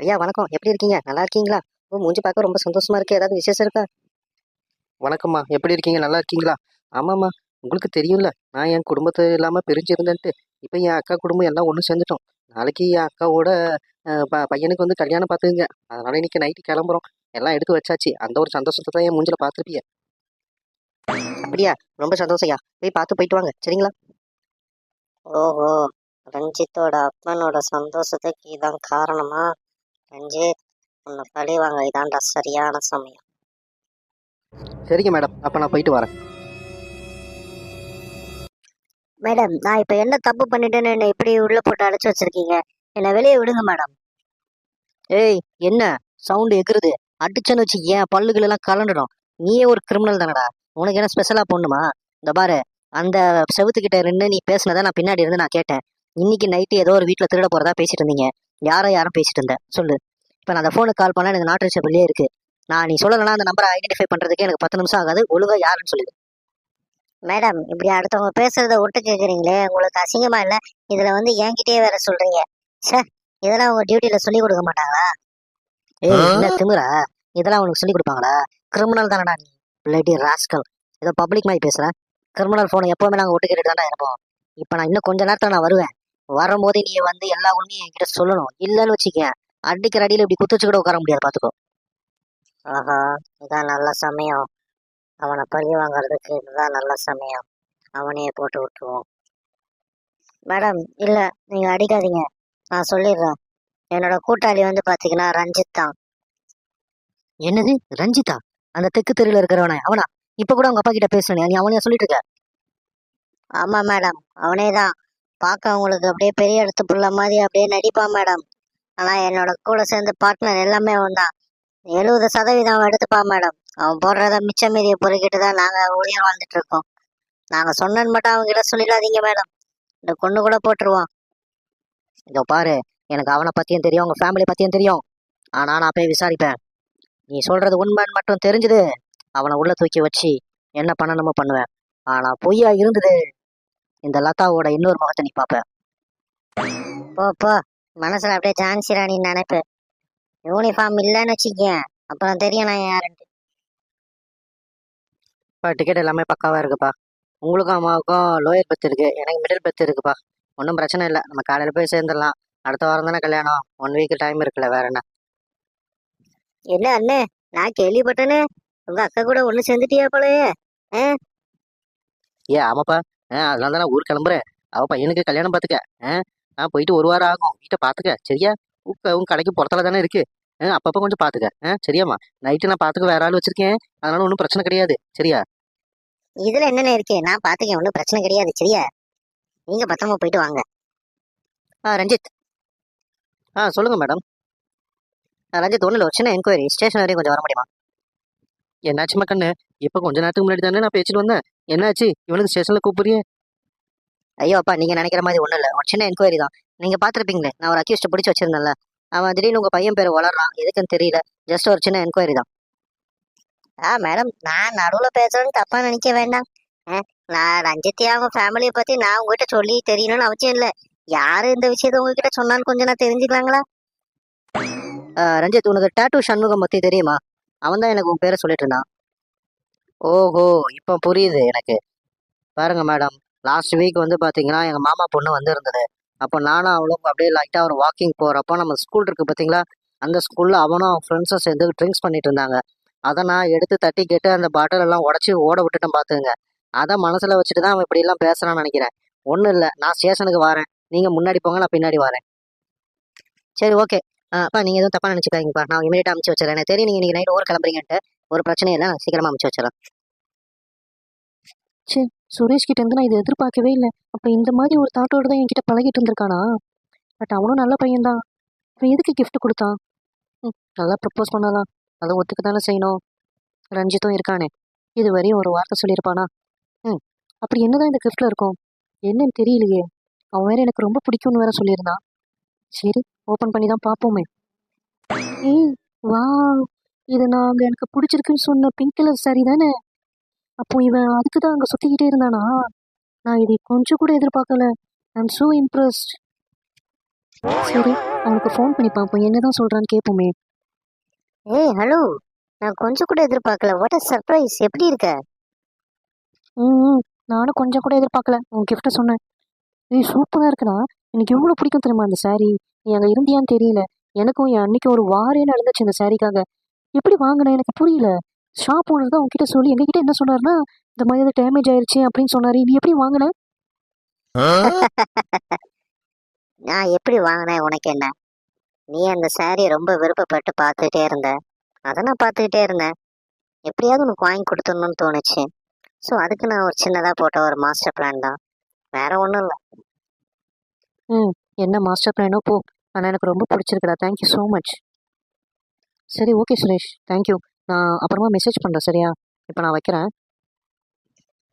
ஐயா வணக்கம். எப்படி இருக்கீங்க? நல்லா இருக்கீங்களா? ஓ மூஞ்சி பார்க்க ரொம்ப சந்தோஷமா இருக்கு. ஏதாவது விசேஷம் இருக்கா? வணக்கம்மா. எப்படி இருக்கீங்க? நல்லா இருக்கீங்களா? ஆமாம்மா. உங்களுக்கு தெரியும்ல. நான் என் குடும்பத்தை இல்லாமல் பிரிஞ்சிருந்தேன்ட்டு. இப்போ என் அக்கா குடும்பம் எல்லாம் ஒன்று சேர்ந்துட்டோம். நாளைக்கு என் அக்காவோட ப- பையனுக்கு வந்து கல்யாணம் பார்த்துங்க அதனால இன்னைக்கு நைட்டு கிளம்புறோம். எல்லாம் எடுத்து வச்சாச்சு. அந்த ஒரு சந்தோஷத்தை தான் என் மூஞ்சில பார்த்துருப்பீங்க அப்படியா? ரொம்ப சந்தோஷம் ஐயா. போய் பார்த்து போயிட்டு வாங்க. சரிங்களா? ஓஹோ. ரஞ்சித்தோட அப்பனோட சந்தோஷத்துக்கு இதான் காரணமா? ரஞ்சித் உன்னை பழி வாங்க இதான்டா சரியான சமயம். சரிங்க மேடம். அப்போ நான் போயிட்டு வரேன். மேடம் நான் இப்ப என்ன தப்பு பண்ணிட்டேன்னு என்னை இப்படி உள்ள போட்டு அடைச்சு வச்சிருக்கீங்க? என்னை வெளியே விடுங்க மேடம். ஏய் என்ன? சவுண்டு எகுறுது அடிச்சேன்னு வச்சு ஏன் பல்லுகள் எல்லாம் கலண்டுடும்? நீயே ஒரு கிரிமினல் தானடா. உனக்கு என்ன ஸ்பெஷலா பொண்ணுமா? இந்த பாரு அந்த செவுத்துக்கிட்ட இருந்து நீ பேசுனதை நான் பின்னாடி இருந்து நான் கேட்டேன். இன்னைக்கு நைட்டு ஏதோ ஒரு வீட்டில் திருட போறதா பேசிட்டு இருந்தீங்க. யாரோ யாரும் பேசிட்டு இருந்தேன். சொல்லு. இப்போ நான் அந்த ஃபோனுக்கு கால் பண்ணா எனக்கு நாட்டு ரிசபிள்லேயே இருக்கு. நான் நீ சொல்லலைன்னா அந்த நம்பரை ஐடென்டிஃபை பண்றதுக்கு எனக்கு பத்து நிமிஷம் ஆகாது. ஒழுங்கா யாருன்னு சொல்லு. மேடம் இப்படி அடுத்தவங்க பேசுறத ஒட்டு கேக்குறீங்களே. உங்களுக்கு அசிங்கமா இல்ல? இதுல வந்து என்கிட்டயே வேற சொல்றீங்க. ச்சே இதெல்லாம் உங்க டியூட்டில சொல்லி கொடுக்க மாட்டாங்களா? ஏய் என்ன திமிரா? இதெல்லாம் உனக்கு சொல்லி கொடுப்பாங்களா? கிரிமினல் தானடா நீ பிளடி ராஸ்கல் ஏதோ பப்ளிக் மாதிரி பேசுற. கிரிமினல் ஃபோனை எப்பவுமே நாங்கள் ஒட்டு கேட்டுட்டு தானே இருப்போம். இப்போ நான் இன்னும் கொஞ்ச நேரத்தில் நான் வருவேன். வரும்போது நீ வந்து எல்லா உண்மையும் என்கிட்ட சொல்லணும். இல்லைன்னு வச்சுக்க அடிக்கிற அடியில் இப்படி குத்துச்சு கூட உட்கார முடியாது பார்த்துக்கோ. ஆஹா இதான் நல்ல சமயம். அவனை பழி வாங்குறதுக்கு இதுதான் நல்ல சமயம். அவனையே போட்டு விட்டுருவோம். மேடம் இல்ல நீங்க அடிக்காதீங்க. நான் சொல்லிடுறேன். என்னோட கூட்டாளி வந்து பாத்தீங்கன்னா ரஞ்சித் தான். என்னது? ரஞ்சிதா அந்த தெற்கு தெருவில் இருக்கிறவனே? அவனா? இப்போ கூட உங்க அப்பா கிட்ட பேசுனே நீ அவனையா சொல்லிட்டு இருக்க? ஆமா மேடம். அவனே தான். பார்க்க உங்களுக்கு அப்படியே பெரிய இடத்து புள்ள மாதிரி அப்படியே நடிப்பான் மேடம் ஆனா என்னோட கூட சேர்ந்து பார்ட்னர் எல்லாமே அவன் தான் எழுபது சதவீதம் அவன் எடுத்துப்பான் மேடம் அவன் போடுறத மிச்ச மீதியை பொறுக்கிட்டு தான் நாங்க உயிர் வாழ்ந்துட்டு இருக்கோம். நாங்க சொன்னன்னு மட்டும் அவங்ககிட்ட சொல்லிடாதீங்க மேடம் இந்த கொண்டு கூட போட்டுருவான். இதோ பாரு எனக்கு அவனை பத்தியும் தெரியும் உங்க ஃபேமிலி பத்தியும் தெரியும். ஆனா நான் போய் விசாரிப்பேன். நீ சொல்றது உண்மைன்னு மட்டும் தெரிஞ்சது அவனை உள்ள தூக்கி வச்சு என்ன பண்ணணுமோ பண்ணுவேன். ஆனா பொய்யா இருந்தது இந்த லதாவோட இன்னொரு முகத்தை நீ பாப்ப. போ போ. மனசுல அப்படியே ஜான்சி ராணி நினைப்பு. யூனிஃபார்ம் இல்லைன்னு வச்சுக்கேன் அப்புறம் தெரியும் நான் யாருன்னு இப்போ டிக்கெட் எல்லாமே பக்காவா இருக்குப்பா. உங்களுக்கும் அம்மாவுக்கும் லோயர் பெத் இருக்கு. எனக்கு மிடில் பெத் இருக்குப்பா. ஒன்றும் பிரச்சனை இல்லை. நம்ம காலையில போய் சேர்ந்துடலாம். அடுத்த வாரம் தானே கல்யாணம். ஒன் வீக் டைம் இருக்குல்ல வேற என்ன? என்ன அண்ணே? நான் கேள்விப்பட்டேனே. உங்க அக்கா கூட ஒண்ணு சேர்ந்துட்டியா போலயே. ஏ ஆமாப்பா. ஆ அதனால தான் நான் ஊர் கிளம்புறேன். அவ பையனுக்கு கல்யாணம் பார்த்துக்க ஆ நான் போயிட்டு ஒரு வாரம் ஆகும். வீட்டை பார்த்துக்க சரியா? உங்க உங்க கடைக்கு புறத்துல தானே இருக்கு. ஆ அப்பப்போ கொஞ்சம் பார்த்துக்க ஆ சரியாம்மா. நைட்டு நான் பார்த்துக்க வேற ஆள் வச்சிருக்கேன். அதனால ஒன்றும் பிரச்சனை கிடையாது. சரியா? இதுல என்னென்ன இருக்கு? நான் பாத்துக்கேன். ஒன்றும் பிரச்சனை கிடையாது. சரியா? நீங்க பத்திரமா போயிட்டு வாங்க. ஆ ரஞ்சித். ஆ சொல்லுங்க மேடம். ரஞ்சித் ஒன்றும் இல்லை ஒரு சின்ன என்கொயரி ஸ்டேஷன் வரையும் கொஞ்சம் வர முடியுமா? என்னாச்சு மக்கண்ணு இப்போ கொஞ்ச நேரத்துக்கு முன்னாடி தானே நான் பேசிட்டு வந்தேன். என்னாச்சு? இவனுக்கு ஸ்டேஷன்ல கூப்பிடுறியே? ஐயோ அப்பா நீங்க நினைக்கிற மாதிரி ஒன்றும் இல்லை. ஒரு சின்ன என்கொயரி தான். நீங்க பார்த்துருப்பீங்களே நான் ஒரு அக்யூஸ்ட்டை பிடிச்சி வச்சிருந்தேன்ல. அவன் திடீர்னு உங்க பையன் பேர் வளர்றான். எதுக்குன்னு தெரியல. ஜஸ்ட் ஒரு சின்ன என்கொயரி தான். ஆ மேடம் நான் நடுவுல பேசுறேன்னு தப்பா நினைக்க வேண்டாம். நான் ரஞ்சித்தி அவங்க ஃபேமிலியை பத்தி நான் உங்ககிட்ட சொல்லி தெரியணும்னு அவசியம் இல்லை. யார் இந்த விஷயத்த உங்ககிட்ட சொன்னான்னு கொஞ்சம் நான் தெரிஞ்சுக்கலாங்களா? ரஞ்சித் உனக்கு டேட்டூ சண்முகம் பத்தி தெரியுமா? அவன் தான் எனக்கு உன் பேரை சொல்லிட்டு இருந்தான். ஓஹோ இப்போ புரியுது எனக்கு. பாருங்க மேடம் லாஸ்ட் வீக் வந்து பார்த்தீங்கன்னா எங்கள் மாமா பொண்ணு வந்திருந்தது. அப்போ நானும் அவளும் அப்படியே லைட்டாக ஒரு வாக்கிங் போகிறப்போ நம்ம ஸ்கூல் இருக்குது பார்த்தீங்களா அந்த ஸ்கூலில் அவனும் அவன் ஃப்ரெண்ட்ஸும் சேர்ந்து ட்ரிங்க்ஸ் பண்ணிட்டு இருந்தாங்க. அதை நான் எடுத்து தட்டி கேட்டு அந்த பாட்டில் எல்லாம் உடச்சி ஓட விட்டுட்டேன் பார்த்துங்க அதை மனசில் வச்சுட்டு தான் அவன் இப்படிலாம் பேசுகிறான்னு பேசுறான்னு நினைக்கிறேன். ஒன்றும் இல்லை நான் ஸ்டேஷனுக்கு வரேன். நீங்கள் முன்னாடி போங்க நான் பின்னாடி வரேன். சரி ஓகே அப்பா நீங்க எதுவும் தப்பா நினைச்சுக்காதீங்கப்பா. நான் இமீடியட்டா அமுச்சு வச்சிடறேன். எனக்கு தெரியும் நீங்க இன்னைக்கு நைட் ஓவர் கிளம்புறீங்கன்ட்டு. ஒரு பிரச்சனை இல்லை நான் சீக்கிரமா அமுச்சு வச்சிடறேன். சரி சுரேஷ் கிட்ட இருந்து நான் இதை எதிர்பார்க்கவே இல்லை. அப்போ இந்த மாதிரி ஒரு தாட்டோட தான் என்கிட்ட பழகிட்டு இருந்திருக்கானா? பட் அவனும் நல்ல பையன்தான். இப்போ எதுக்கு கிஃப்ட் கொடுத்தான்? ம், நல்லா ப்ரப்போஸ் பண்ணலாம். அதை ஒத்துக்க தானே செய்யணும். ரஞ்சித்தும் இருக்கானே. இது வரையும் ஒரு வார்த்தை சொல்லியிருப்பானா? ம் அப்படி என்னதான் இந்த கிஃப்ட்ல இருக்கும்? என்னன்னு தெரியலையே. அவன் வேற எனக்கு ரொம்ப பிடிக்கும்னு வேற சொல்லியிருந்தான். சரி ஓப்பன் பண்ணி தான் பார்ப்போமே. ஏய் வா இது நான் அங்க எனக்கு பிடிச்சிருக்குன்னு சொன்ன பிங்க் கலர் சாரி தானே? அப்போ இவன் அதுக்கு தான் அங்க சுத்திக்கிட்டே இருந்தானா? நான் இதை கொஞ்சம் கூட எதிர்பார்க்கல. I'm so impressed. சரி அவனுக்கு ஃபோன் பண்ணி பார்ப்போம். என்னதான் சொல்றான்னு கேட்போமே ஏய் ஹலோ நான் கொஞ்சம் கூட எதிர்பார்க்கல. வாட் அ சர்ப்ரைஸ் எப்படி இருக்க? ம் நானும் கொஞ்சம் கூட எதிர்பார்க்கல. உன் கிஃப்ட்டை சொன்னேன். ஏய் சூப்பராக இருக்குடா. எனக்கு எவ்வளோ பிடிக்கும் தெரியுமா அந்த saree? நீ அங்கே இருந்தியான்னு தெரியல. எனக்கும் என் அன்னைக்கு ஒரு வாரே நடந்துச்சு இந்த சாரிக்காக. எப்படி வாங்கினேன் எனக்கு புரியல. ஷாப் ஓனர் தான் உங்ககிட்ட சொல்லி எங்ககிட்ட என்ன சொன்னார்னா இந்த மாதிரி அது டேமேஜ் ஆயிருச்சு அப்படின்னு சொன்னாரு. நீ எப்படி வாங்கின? நான் எப்படி வாங்கினேன் உனக்கு என்ன? நீ அந்த saree ரொம்ப விருப்பப்பட்டு பார்த்துட்டே இருந்த. அதை நான் பார்த்துக்கிட்டே இருந்தேன். எப்படியாவது உனக்கு வாங்கி கொடுத்துடணும்னு தோணுச்சு. ஸோ அதுக்கு நான் ஒரு சின்னதாக போட்ட ஒரு மாஸ்டர் பிளான் தான். வேற ஒன்றும் இல்லை. என்ன மாஸ்டர் பிளானோ போ. ஆனால் எனக்கு ரொம்ப பிடிச்சிருக்குடா. தேங்க்யூ ஸோ மச் சரி ஓகே சுரேஷ். தேங்க்யூ நான் அப்புறமா மெசேஜ் பண்ணுறேன் சரியா? இப்போ நான் வைக்கிறேன்.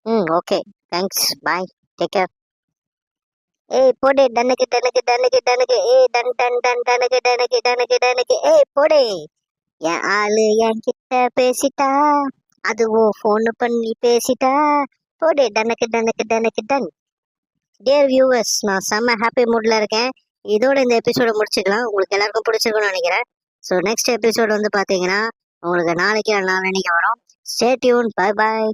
ம் okay thanks bye take care ஏய் போடு. டன்னுக்கு டனுக்கு டனுக்கு டனுக்கு ஏய் டன் டன் டன் டன்னுக்கு டன்னுக்கு டன்னுக்கு டன்னுக்கு. ஏய் போடு. என் ஆளு என்கிட்ட பேசிட்டா. அதுவும் ஃபோன் பண்ணி பேசிட்டா. போடு. டன்னுக்கு டன்னுக்கு டனுக்கு டன். டியர் வியூவர்ஸ் நான் செம்ம ஹாப்பி மூடில் இருக்கேன். இதோட இந்த எபிசோட முடிச்சுக்கலாம். உங்களுக்கு எல்லாருக்கும் பிடிச்சிருக்கும்னு நினைக்கிறேன். ஸோ நெக்ஸ்ட் எபிசோட் வந்து பார்த்தீங்கன்னா உங்களுக்கு நாளைக்கு நாளைக்கு வரும். Stay tune bye bye